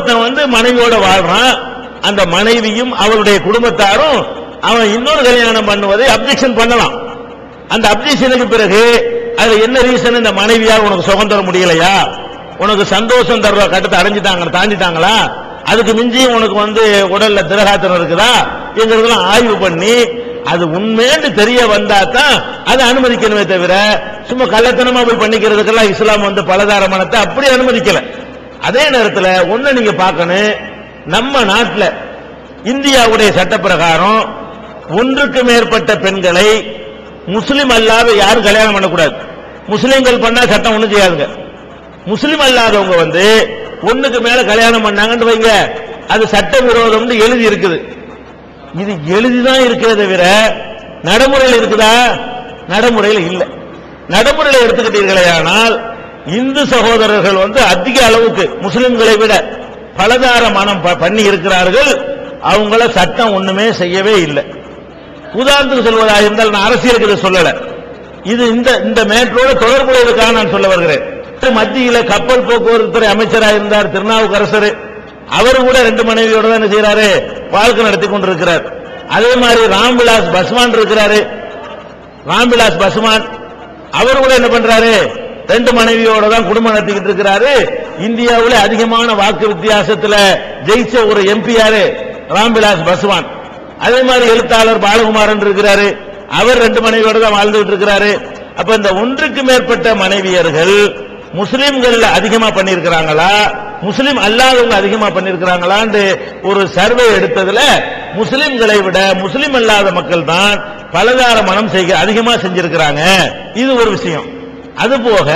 ஒருத்தன் வந்து மனைவியோட வாழ்றான். அந்த மனைவியும் அவளுடைய குடும்பத்தாரும் அவன் இன்னொரு கல்யாணம் பண்ணுவதை அப்ஜெக்ஷன் பண்ணலாம். அந்த அப்ஜெக்ஷனுக்கு பிறகு அது என்ன ரீசன் இந்த மனைவியால் உனக்கு சுகம் தர முடியலையா? உனக்கு சந்தோஷம் தர்ற கட்டத்தை அடைஞ்சிட்டாங்க தாண்டிட்டாங்களா? அதுக்கு மிஞ்சியும் உனக்கு வந்து உடல்ல திரகாத்திரம் இருக்குதா? எங்களுக்கெல்லாம் ஆய்வு பண்ணி அது உண்மைன்னு தெரிய வந்தா தான் அதை அனுமதிக்கணுமே தவிர சும்மா கள்ளத்தனமா போய் பண்ணிக்கிறதுக்கெல்லாம் இஸ்லாம் வந்து பலதார மனத்தை அப்படி அனுமதிக்கல. அதே நேரத்தில் ஒன்று நீங்க பார்க்கணும். நம்ம நாட்டில் இந்தியாவுடைய சட்ட பிரகாரம் ஒன்றுக்கு மேற்பட்ட பெண்களை முஸ்லிம் அல்லாத யாரும் கல்யாணம் பண்ணக்கூடாது. முஸ்லிம்கள் பண்ணா சட்டம் ஒன்றும் செய்யாதுங்க. முஸ்லிம் அல்லாதவங்க வந்து ஒண்ணுக்கு மேல கல்யாணம் பண்ணாங்கன்னு வைங்க. அது சட்ட விரோதம்னு எழுதி இருக்குது. இது எழுதிதான் இருக்கிறத தவிர நடைமுறையில் இருக்குதா? நடைமுறையில் இல்லை. நடைமுறையில் எடுத்துக்கிட்டீர்களே ஆனால் இந்து சகோதரர்கள் வந்து அதிக அளவுக்கு முஸ்லிம்களை விட பலதார மனம் ப- பண்ணி இருக்கிறார்கள். அவங்கள சட்டம் ஒண்ணுமே செய்யவே இல்லை. உதாரணத்துக்கு சொல்வதாக இருந்தால் நான் அரசியலுக்கு இதை சொல்லல. இது இந்த இந்த மேட்டரோட தொடர்புடையதுக்காக நான் சொல்ல வருகிறேன். மத்தியில கப்பல் போக்குவரத்து துறை அமைச்சராக இருந்தார் திருநாவுக்கரசர். அவர் கூட ரெண்டு மனைவியோட தான் என்ன செய்யறாரு வாழ்க்கை நடத்தி கொண்டிருக்கிறார். அதே மாதிரி ராம்விலாஸ் பஸ்வான் இருக்கிறாரு. ராம்விலாஸ் பஸ்வான் அவர் கூட என்ன பண்றாரு? ரெண்டு மனைவியோட தான் குடும்பம் நடத்திக்கிட்டு இருக்கிறாரு. இந்தியாவில் அதிகமான வாக்கு வித்தியாசத்தில் ஜெயிச்ச ஒரு எம்பி யாரு? ராம்விலாஸ் பஸ்வான். அதே மாதிரி எழுத்தாளர் பாலகுமாரன் இருக்கிறாரு. அவர் ரெண்டு மனைவியோட தான் வாழ்ந்துகிட்டு இருக்கிறாரு. அப்ப இந்த ஒன்றுக்கு மேற்பட்ட மனைவியர்கள் முஸ்லிம்கள்ல அதிகமா பண்ணியிருக்கிறாங்களா? முஸ்லிம் அல்லாதவங்க அதிகமா பண்ணியிருக்கிறாங்களான்னு ஒரு சர்வே எடுத்ததுல முஸ்லிம்களை விட முஸ்லிம் அல்லாத மக்கள் தான் பலதார மனம் செய்க அதிகமா செஞ்சிருக்கிறாங்க. இது ஒரு விஷயம். அதுபோக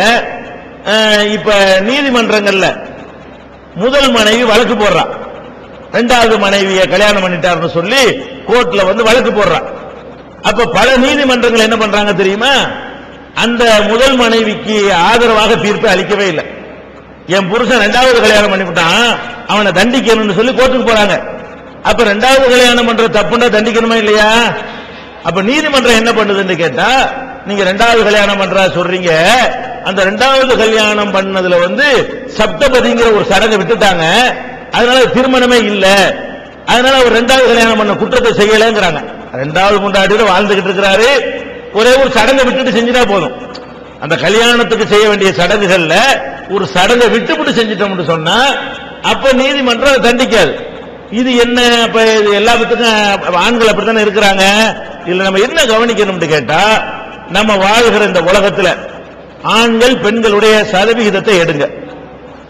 இப்ப நீதிமன்றங்கள்ல முதல் மனைவி வழக்கு போடுறா. ரெண்டாவது மனைவியை கல்யாணம் பண்ணிட்டார்னு சொல்லி கோர்ட்ல வந்து வழக்கு போடுறா. அப்ப பல நீதிமன்றங்கள் என்ன பண்றாங்க தெரியுமா? அந்த முதல் மனைவிக்கு ஆதரவாக தீர்ப்பு அளிக்கவே இல்லை. என் புருஷன் ரெண்டாவது கல்யாணம் பண்ணிவிட்டான் அவனை தண்டிக்கணும்னு சொல்லி கோர்ட்டுக்கு போறாங்க. அப்ப ரெண்டாவது கல்யாணம் பண்ற தப்புன்னா தண்டிக்கணுமா இல்லையா? அப்ப நீதிமன்றம் என்ன பண்ணுதுன்னு கேட்டா நீங்க ரெண்டாவது கல்யாணம் பண்றா சொல்றீங்க. அந்த ரெண்டாவது கல்யாணம் பண்ணதுல வந்து சப்தபதிங்கிற ஒரு சடங்கை விட்டுட்டாங்க. அதனால திருமணமே இல்ல. அதனால அவர் ரெண்டாவது கல்யாணம் பண்ண குற்றத்தை செய்யலைங்கிறாங்க. ரெண்டாவது முண்டாடியோட வாழ்ந்துகிட்டு இருக்கிறாரு. ஒரே ஒரு சடங்கை விட்டுட்டு செஞ்சுட்டா போதும். அந்த கல்யாணத்துக்கு செய்ய வேண்டிய சடங்குகள்ல ஒரு சடங்கை விட்டுவிட்டு செஞ்சிட்டோம்னு சொன்னா அப்ப நீதிமன்றம் அதை தண்டிக்காது. இது என்ன அப்ப இது எல்லாத்துக்கும் ஆண்கள் அப்படித்தானே இருக்கிறாங்க? இதுல நம்ம என்ன கவனிக்கணும்னு கேட்டா நம்ம வாழ்கிற இந்த உலகத்துல ஆண்கள் பெண்களுடைய சதவிகிதத்தை எடுங்க.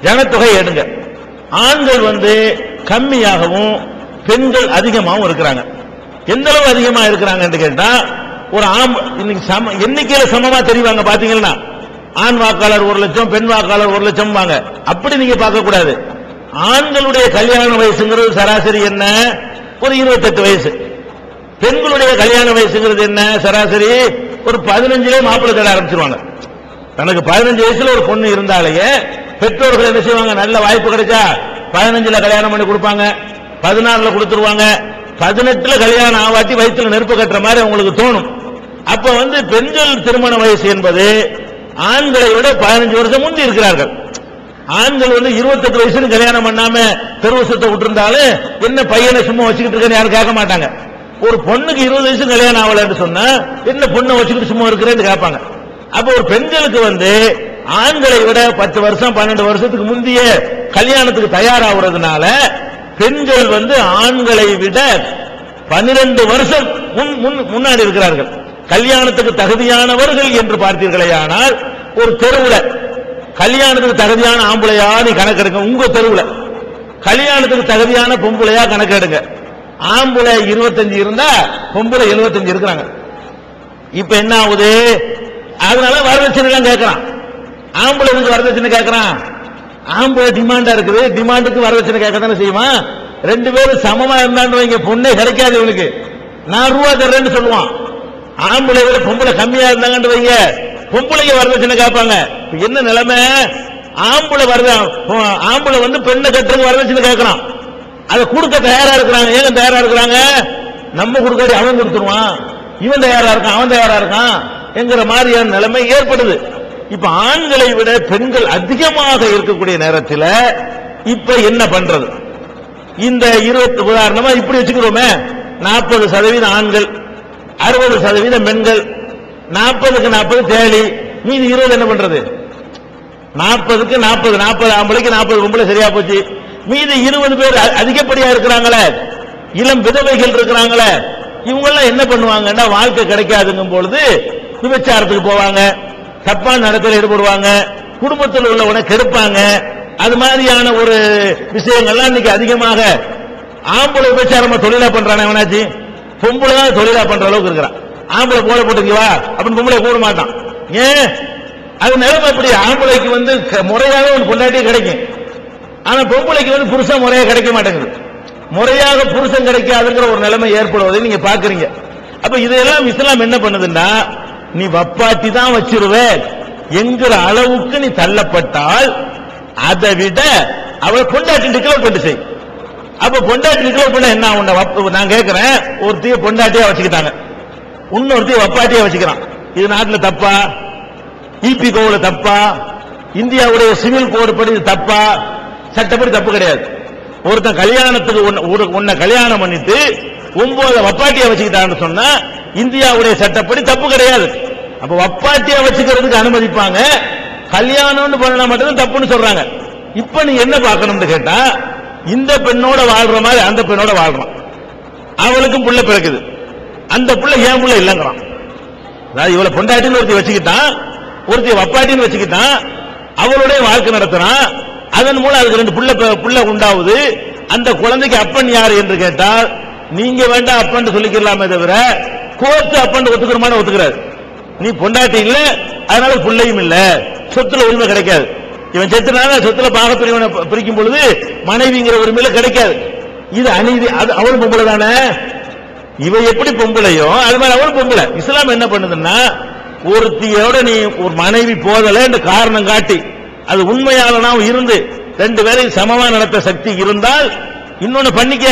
ஜனத்தொகை எடுங்க. ஆண்கள் வந்து கம்மியாகவும் பெண்கள் அதிகமாகவும் இருக்கிறாங்க. எந்த அளவு அதிகமா இருக்கிறாங்கன்னு கேட்டா ஒரு ஆம் இன்னைக்கு சம எண்ணிக்கையில சமமா தெரிவாங்க பாத்தீங்கன்னா ஆண் வாக்காளர் ஒரு லட்சம் பெண் வாக்காளர் ஒரு லட்சம் வாங்க அப்படி நீங்க பார்க்க கூடாது ஆண்களுடைய கல்யாண வயசுங்கிறது சராசரி என்ன? ஒரு இருபத்தெட்டு வயசு. பெண்களுடைய கல்யாண வயசுங்கிறது என்ன? சராசரி ஒரு பதினஞ்சுல மாப்பிள்ளை தேட ஆரம்பிச்சிருவாங்க. தனக்கு பதினஞ்சு வயசுல ஒரு பொண்ணு இருந்தாலேயே பெற்றோர்கள் என்ன செய்வாங்க? நல்ல வாய்ப்பு கிடைச்சா பதினஞ்சுல கல்யாணம் பண்ணி கொடுப்பாங்க. பதினாறுல கொடுத்துருவாங்க. பதினெட்டுல கல்யாணம் ஆவாட்டி வயிற்றுல நெருப்பு கட்டுற மாதிரி அவங்களுக்கு தோணும். அப்ப வந்து பெண்கள் திருமண வயசு என்பது ஆண்களை விட பதினஞ்சு வருஷம் முந்தி இருக்கிறார்கள். ஆண்கள் வந்து இருபத்தெட்டு வயசுன்னு கல்யாணம் பண்ணாம தெருவசத்தை விட்டுருந்தாலும் என்ன பையனை சும்மா வச்சுக்கிட்டு இருக்கேன்னு யாரும் கேட்க மாட்டாங்க. ஒரு பொண்ணுக்கு இருபது வயசு கல்யாணம் ஆகலன்னு சொன்னா என்ன பொண்ணை வச்சுக்கிட்டு சும்மா இருக்கிறேன்னு கேட்பாங்க. அப்ப ஒரு பெண்களுக்கு வந்து ஆண்களை விட பத்து வருஷம் பன்னெண்டு வருஷத்துக்கு முந்தைய கல்யாணத்துக்கு தயாராகிறதுனால பெண்கள் வந்து ஆண்களை விட பன்னிரண்டு வருஷம் முன்- முன்- முன்னாடி இருக்கிறார்கள். கல்யாணத்துக்கு தகுதியானவர்கள் என்று பார்த்தீர்களேயானால் ஒரு தெருவுல கல்யாணத்துக்கு தகுதியான ஆம்பளையா நீ கணக்கெடுங்க உங்க தெருவுல. கல்யாணத்துக்கு தகுதியான பொம்பளையா கணக்கெடுங்க. ஆம்பளை இருபத்தஞ்சு இருந்தா பொம்பளை 75 இருக்கிறாங்க. இப்ப என்ன ஆகுது? அதனால வரதட்சணை தான் கேட்கறான் ஆம்பளை வரதட்சணை கேட்கறான். ஆம்பளை டிமாண்டா இருக்குது. டிமாண்டுக்கு வரதட்சணை கேட்க தானே செய்வான். ரெண்டு பேரும் சமமா இருந்தான்னு வைங்க பொண்ணே கிடைக்காது இவனுக்கு. நான் ரூபா தர்றேன்னு சொல்லுவான். ஆம்பளை விட பொம்பளை கம்மியா இருந்தாங்கன்னு வைங்க. பொம்பளைங்க வரதட்சணை கேட்பாங்க. என்ன நிலைமை? ஆம்பளை வரத ஆம்பளை வந்து பெண்ணை கட்டுறதுக்கு வரதட்சணை கேட்கறான். அதை கொடுக்க தயாரா இருக்கிறாங்க. ஏன் தயாரா இருக்கிறாங்க? நம்ம கொடுக்காடி அவன் கொடுத்துருவான். இவன் தயாரா இருக்கான் அவன் தயாரா இருக்கான் என்கிற மாதிரியான நிலைமை ஏற்படுது. இப்ப ஆண்களை விட பெண்கள் அதிகமாக இருக்கக்கூடிய நேரத்தில் இப்ப என்ன பண்றது? இந்த இருபத்தி உதாரணமா இப்படி வச்சுக்கிறோமே. நாற்பது சதவீதம் ஆண்கள் அறுபது சதவீதம் பெண்கள் நாற்பதுக்கு நாற்பது தேளி மீதி இருபது என்ன பண்றது? நாற்பதுக்கு நாற்பது நாற்பது ஆம்பளைக்கு நாற்பது பொம்பளை சரியா போச்சு. மீதி இருபது பேர் அதிகப்படியா இருக்கிறாங்களே? இளம் விதவைகள் இருக்கிறாங்களே? இவங்கெல்லாம் என்ன பண்ணுவாங்கன்னா வாழ்க்கை கிடைக்காதுங்கும் பொழுது விபச்சாரத்துக்கு போவாங்க. தப்பான நடத்தையில் ஈடுபடுவாங்க. குடும்பத்தில் உள்ளவனை கெடுப்பாங்க. அது மாதிரியான ஒரு விஷயங்கள்லாம் இன்னைக்கு அதிகமாக ஆம்பளை விபச்சாரமா தொழிலா பண்றானே அவனாச்சு. பொம்பளை தான் தொழிலா பண்ற அளவுக்கு இருக்கிறான் ஆம்பளை போட போட்டுக்குவா அப்படின்னு பொம்பளை கூட மாட்டான். ஏன்? அது நிலைமை எப்படி? ஆம்பளைக்கு வந்து க- முறையாக ஒரு பொண்டாட்டியே கிடைக்கும். ஆனா பொம்பளைக்கு வந்து புருஷன் முறையாக கிடைக்க மாட்டேங்குது. முறையாக புருஷன் கிடைக்காதுங்கிற ஒரு நிலைமை ஏற்படுவதை நீங்க பாக்குறீங்க அப்ப இதெல்லாம் இஸ்லாம் என்ன பண்ணுதுன்னா நீ வப்பாட்டி தான் வச்சிருவ. என்கிற அளவுக்கு நீ தள்ளப்பட்டால் அதை விட அவளை பொண்டாட்டி டிக்ளேர் பண்ணி செய். அப்ப பொண்டாட்டி டிக்ளேர் பண்ண என்ன உன்னை நான் கேட்கிறேன் ஒருத்தைய பொண்டாட்டியா வச்சுக்கிட்டாங்க. இன்னொருத்தைய வப்பாட்டியா வச்சுக்கிறான். இது நாட்டுல தப்பா? இபி கோவுல தப்பா? இந்தியாவுடைய சிவில் கோடு படி தப்பா? சட்டப்படி தப்பு கிடையாது. ஒருத்தன் கல்யாணத்துக்கு உன்னை- ஒரு- கல்யாணம் பண்ணிட்டு ஒன்பது வப்பாட்டியை வச்சுக்கிட்டான்னு சொன்னா இந்தியாவுடைய சட்டப்படி தப்பு கிடையாது. அப்ப வப்பாட்டியா வச்சுக்கிறதுக்கு அனுமதிப்பாங்க. கல்யாணம்னு பண்ணா மட்டும்தான் தப்புன்னு சொல்றாங்க. இப்ப நீ என்ன பார்க்கணும்னு கேட்டா இந்த பெண்ணோட வாழ்ற மாதிரி அந்த பெண்ணோட வாழ்றான். அவளுக்கும் புள்ள பிறக்குது. அந்த புள்ள ஏன் புள்ள இல்லைங்கிறான். அதாவது இவளை பொண்டாட்டின்னு ஒருத்தி வச்சுக்கிட்டான் ஒருத்தி வப்பாட்டின்னு வச்சுக்கிட்டான் அவளுடைய வாழ்க்கை நடத்துறான். அதன் மூலம் அதுக்கு ரெண்டு புள்ள ப- புள்ள அந்த குழந்தைக்கு அப்பன் யார் என்று கேட்டால் நீங்க வேண்டாம் அப்பன் சொல்லிக்கலாமே தவிர கோர்த்து அப்பன் ஒத்துக்கிறமான ஒத்துக்கிறாரு. நீ பொண்டாட்டி இல்ல அதனால பிள்ளையும் இல்ல. சொத்துல உரிமை கிடைக்காது. இவன் செத்துனால சொத்துல பாகப்பிரிவினை ப- பிரிக்கும் பொழுது மனைவிங்கிற உரிமையில கிடைக்காது. இது அநீதி அது அவன் பொம்பளை தானே? இவ எப்படி பொம்பளையோ அது மாதிரி அவன் பொம்பளை. இஸ்லாம் என்ன பண்ணுதுன்னா ஒருத்தியோட நீ ஒரு மனைவி போதல காரணம் காட்டி அது உண்மையாளனாவும் இருந்து ரெண்டு பேரையும் சமமா நடத்த சக்தி இருந்தால் இன்னொன்னு பண்ணிக்க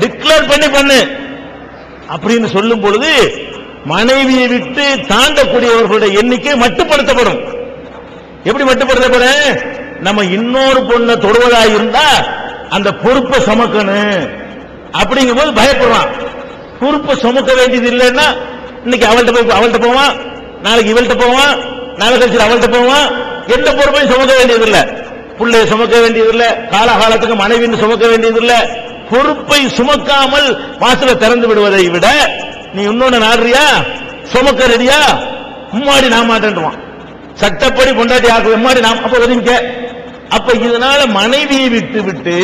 டிக்ளேர் பண்ணி பண்ணு. அப்படின்னு சொல்லும் பொழுது மனைவியை விட்டு தாண்டக்கூடியவர்களுடைய எண்ணிக்கை மட்டுப்படுத்தப்படும். எப்படி மட்டுப்படுத்தப்பட நம்ம இன்னொரு பொண்ணை தொடுவதா இருந்தா அந்த பொறுப்பை சுமக்கணும். அப்படிங்கும் போது பயப்படுறான் பொறுப்பை சுமக்க வேண்டியது இல்லைன்னா இன்னைக்கு அவள்கிட்ட போய் அவள்கிட்ட போவான் நாளைக்கு இவள்கிட்ட போவான் நாளை கழிச்சு அவள்கிட்ட போவான் எந்த பொறுப்பையும் சுமக்க வேண்டியதில்லை. பிள்ளையை சுமக்க வேண்டியதில்லை. காலகாலத்துக்கு மனைவின்னு சுமக்க வேண்டியதில்லை. பொறுப்பை சுமக்காமல் வாசல திறந்து விடுவதை விட நீ இன்னொன்னு நாடுறியா? சுமக்க ரெடியா? மும்மாடி நான் மாட்டேன்டுவான் சட்டப்படி பொண்டாட்டி ஆக்கு எம்மாடி நாம் அப்ப ஒதுங்க அப்ப இதனால மனைவியை விட்டு விட்டு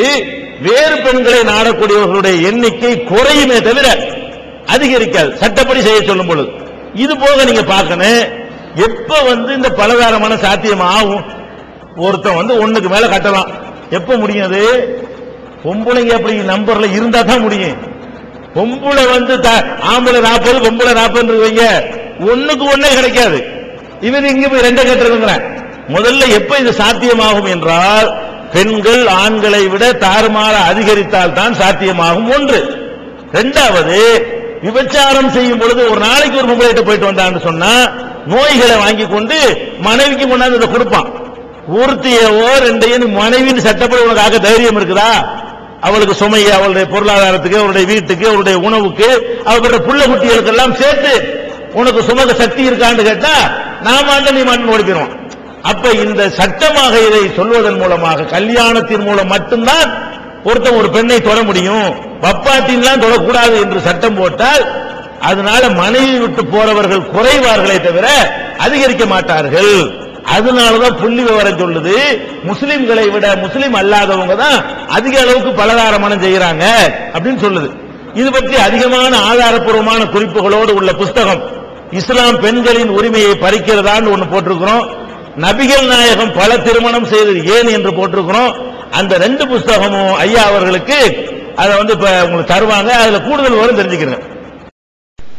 வேறு பெண்களை நாடக்கூடியவர்களுடைய எண்ணிக்கை குறையுமே தவிர அதிகரிக்காது. சட்டப்படி செய்ய சொல்லும் பொழுது. இது போக நீங்க பார்க்கணும் எப்ப வந்து இந்த பலகாரமான சாத்தியம் ஆகும் ஒருத்தன் வந்து ஒண்ணுக்கு மேல கட்டலாம். எப்ப முடியும் அது? பொம்பளைங்க அப்படி நம்பர்ல இருந்தா தான் முடியும். பொம்பளை வந்து த- ஆம்பளை நாற்பது பொம்பளை நாற்பது வைங்க ஒண்ணுக்கு ஒண்ணே கிடைக்காது. இவன் இங்க போய் ரெண்டை கட்டுறதுங்கிறேன். முதல்ல எப்ப இது சாத்தியமாகும் என்றால் பெண்கள் ஆண்களை விட தாறுமாற அதிகரித்தால் தான் சாத்தியமாகும் ஒன்று. இரண்டாவது விபச்சாரம் செய்யும் பொழுது ஒரு நாளைக்கு ஒரு பொம்பளைகிட்ட போயிட்டு வந்தான்னு சொன்னா நோய்களை வாங்கி கொண்டு மனைவிக்கு கொண்டாந்து இதை கொடுப்பான். ஒருத்தையவோ ரெண்டையும் மனைவின்னு சட்டப்படி உனக்கு ஆக தைரியம் இருக்குதா? அவளுக்கு சுமைய அவளுடைய பொருளாதாரத்துக்கு அவளுடைய வீட்டுக்கு அவளுடைய உணவுக்கு அவளுடைய புள்ள குட்டிகளுக்கு எல்லாம் சேர்த்து உனக்கு சுமக்க சக்தி இருக்கான்னு கேட்டா நாம மாட்ட நீ மாட்டு ஓடிக்கிறோம் அப்ப இந்த சட்டமாக இதை சொல்வதன் மூலமாக கல்யாணத்தின் மூலம் மட்டும்தான் ஒருத்தன் ஒரு பெண்ணை தொட முடியும். வப்பாட்டின்லாம் தொடக்கூடாது என்று சட்டம் போட்டால் அதனால மனைவி விட்டு போறவர்கள் குறைவார்களே தவிர அதிகரிக்க மாட்டார்கள். அதனாலதான் புள்ளி விவரம் சொல்லுது. முஸ்லிம்களை விட முஸ்லிம் அல்லாதவங்க தான் அதிக அளவுக்கு பலதாரமனம் செய்யறாங்க அப்படின்னு சொல்லுது. இது பற்றி அதிகமான ஆதாரப்பூர்வமான குறிப்புகளோடு உள்ள புஸ்தகம். இஸ்லாம் பெண்களின் உரிமையை பறிக்கிறதான்னு ஒன்று போட்டிருக்கிறோம். நபிகள் நாயகம் பல திருமணம் செய்தது ஏன் என்று போட்டிருக்கிறோம். அந்த ரெண்டு புஸ்தகமும் ஐயா அவர்களுக்கு அதை வந்து இப்ப உங்களுக்கு தருவாங்க. அதுல கூடுதல் வரும் தெரிஞ்சுக்கிறேன்.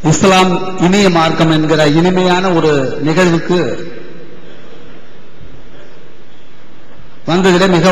இஸ்லாம் இனிய மார்க்கம் என்கிற இனிமையான ஒரு நிகழ்வுக்கு வந்ததிலே மிக